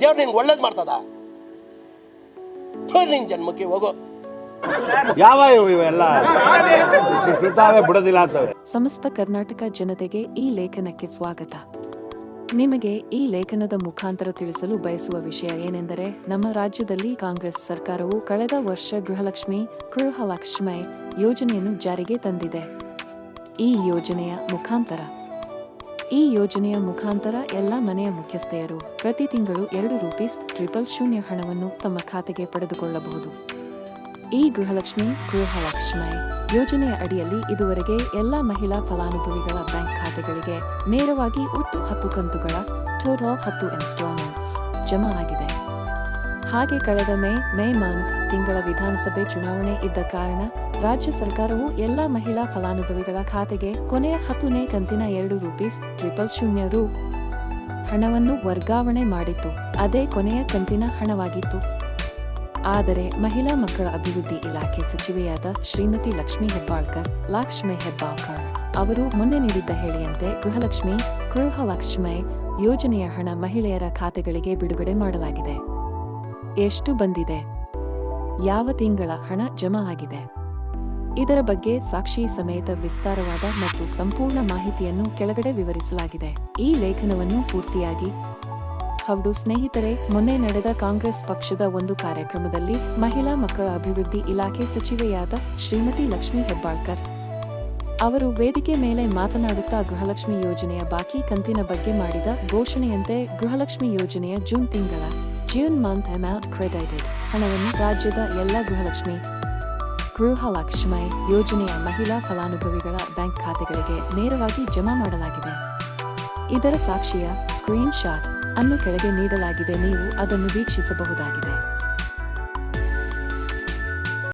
ದೇವ್ರು ನಿನ್ಗೆ ಒಳ್ಳೇದು ಮಾಡ್ತದ? ನಿನ್ ಜನ್ಮಕ್ಕೆ ಹೋಗೋ. ಯಾವ ಇವು ಇವೆಲ್ಲ? ಬಿಡ್ತಾವೆ ಬಿಡೋದಿಲ್ಲ ಅಂತವೆ. ಸಮಸ್ತ ಕರ್ನಾಟಕ ಜನತೆಗೆ ಈ ಲೇಖನಕ್ಕೆ ಸ್ವಾಗತ. ನಿಮಗೆ ಈ ಲೇಖನದ ಮುಖಾಂತರ ತಿಳಿಸಲು ಬಯಸುವ ವಿಷಯ ಏನೆಂದರೆ ನಮ್ಮ ರಾಜ್ಯದಲ್ಲಿ ಕಾಂಗ್ರೆಸ್ ಸರ್ಕಾರವು ಕಳೆದ ವರ್ಷ ಗೃಹಲಕ್ಷ್ಮಿ ಗೃಹಲಕ್ಷ್ಮಿ ಯೋಜನೆಯನ್ನು ಜಾರಿಗೆ ತಂದಿದೆ. ಈ ಯೋಜನೆಯ ಮುಖಾಂತರ ಈ ಯೋಜನೆಯ ಮುಖಾಂತರ ಎಲ್ಲ ಮನೆಯ ಮುಖ್ಯಸ್ಥೆಯರು ಪ್ರತಿ ತಿಂಗಳು ಎರಡು ರೂಪೀಸ್ ಟ್ರಿಪಲ್ ಶೂನ್ಯ ಹಣವನ್ನು ತಮ್ಮ ಖಾತೆಗೆ ಪಡೆದುಕೊಳ್ಳಬಹುದು. ಈ ಗೃಹಲಕ್ಷ್ಮಿ ಗೃಹಲಕ್ಷ್ಮಿ ಯೋಜನೆಯ ಅಡಿಯಲ್ಲಿ ಇದುವರೆಗೆ ಎಲ್ಲ ಮಹಿಳಾ ಫಲಾನುಭವಿಗಳ ಬ್ಯಾಂಕ್ ಖಾತೆಗಳಿಗೆ ನೇರವಾಗಿ ಒಟ್ಟು ಹತ್ತು ಕಂತುಗಳ ಟೋಟಲ್ ಹತ್ತು ಇನ್ಸ್ಟಾಲ್ಮೆಂಟ್ಸ್ ಜಮಾ ಆಗಿದೆ. ಹಾಗೆ ಕಳೆದ ಮೇ ಮೇ ಮಂತ್ ತಿಂಗಳ ವಿಧಾನಸಭೆ ಚುನಾವಣೆ ಇದ್ದ ಕಾರಣ ರಾಜ್ಯ ಸರ್ಕಾರವು ಎಲ್ಲಾ ಮಹಿಳಾ ಫಲಾನುಭವಿಗಳ ಖಾತೆಗೆ ಕೊನೆಯ ಹತ್ತನೇ ಕಂತಿನ ಎರಡು ರೂಪೀಸ್ ಟ್ರಿಪಲ್ ಶೂನ್ಯ ರು ಹಣವನ್ನು ವರ್ಗಾವಣೆ ಮಾಡಿತ್ತು. ಅದೇ ಕೊನೆಯ ಕಂತಿನ ಹಣವಾಗಿತ್ತು. ಆದರೆ ಮಹಿಳಾ ಮಕ್ಕಳ ಅಭಿವೃದ್ಧಿ ಇಲಾಖೆ ಸಚಿವೆಯಾದ ಶ್ರೀಮತಿ ಲಕ್ಷ್ಮಿ ಹೆಬ್ಬಾಳ್ಕರ್ ಲಕ್ಷ್ಮಿ ಹೆಬ್ಬಾಳ್ಕರ್ ಅವರು ಮೊನ್ನೆ ನೀಡಿದ್ದ ಹೇಳಿಯಂತೆ ಗೃಹಲಕ್ಷ್ಮಿ ಗೃಹಲಕ್ಷ್ಮಿ ಯೋಜನೆಯ ಹಣ ಮಹಿಳೆಯರ ಖಾತೆಗಳಿಗೆ ಬಿಡುಗಡೆ ಮಾಡಲಾಗಿದೆ. ಎಷ್ಟು ಬಂದಿದೆ? ಯಾವ ತಿಂಗಳ ಹಣ ಜಮಾ ಆಗಿದೆ? ಇದರ ಬಗ್ಗೆ ಸಾಕ್ಷಿ ಸಮೇತ ವಿಸ್ತಾರವಾದ ಮತ್ತು ಸಂಪೂರ್ಣ ಮಾಹಿತಿಯನ್ನು ಕೆಳಗಡೆ ವಿವರಿಸಲಾಗಿದೆ. ಈ ಲೇಖನವನ್ನು ಪೂರ್ತಿಯಾಗಿ ಹೌದು ಸ್ನೇಹಿತರೆ, ಮೊನ್ನೆ ನಡೆದ ಕಾಂಗ್ರೆಸ್ ಪಕ್ಷದ ಒಂದು ಕಾರ್ಯಕ್ರಮದಲ್ಲಿ ಮಹಿಳಾ ಮಕ್ಕಳ ಅಭಿವೃದ್ಧಿ ಇಲಾಖೆ ಸಚಿವೆಯಾದ ಶ್ರೀಮತಿ ಲಕ್ಷ್ಮೀ ಹೆಬ್ಬಾಳ್ಕರ್ ಅವರು ವೇದಿಕೆ ಮೇಲೆ ಮಾತನಾಡುತ್ತಾ ಗೃಹಲಕ್ಷ್ಮಿ ಯೋಜನೆಯ ಬಾಕಿ ಕಂತಿನ ಬಗ್ಗೆ ಮಾಡಿದ ಘೋಷಣೆಯಂತೆ ಗೃಹಲಕ್ಷ್ಮಿ ಯೋಜನೆಯ ಜೂನ್ ತಿಂಗಳ ಜೂನ್ ಮಂತ್ ಅಮೌಂಟ್ ಕ್ರೆಡಿಟೆಡ್ ಹಣವನ್ನು ರಾಜ್ಯದ ಎಲ್ಲ ಗೃಹಲಕ್ಷ್ಮಿ ಗೃಹಲಕ್ಷ್ಮಿ ಯೋಜನೆಯ ಮಹಿಳಾ ಫಲಾನುಭವಿಗಳ ಬ್ಯಾಂಕ್ ಖಾತೆಗಳಿಗೆ ನೇರವಾಗಿ ಜಮಾ ಮಾಡಲಾಗಿದೆ ಇದರ ಸಾಕ್ಷಿಯ ಸ್ಕ್ರೀನ್ ಶಾಟ್ ಅನ್ನು ಕೆಳಗೆ ನೀಡಲಾಗಿದೆ ನೀವು ಅದನ್ನು ವೀಕ್ಷಿಸಬಹುದಾಗಿದೆ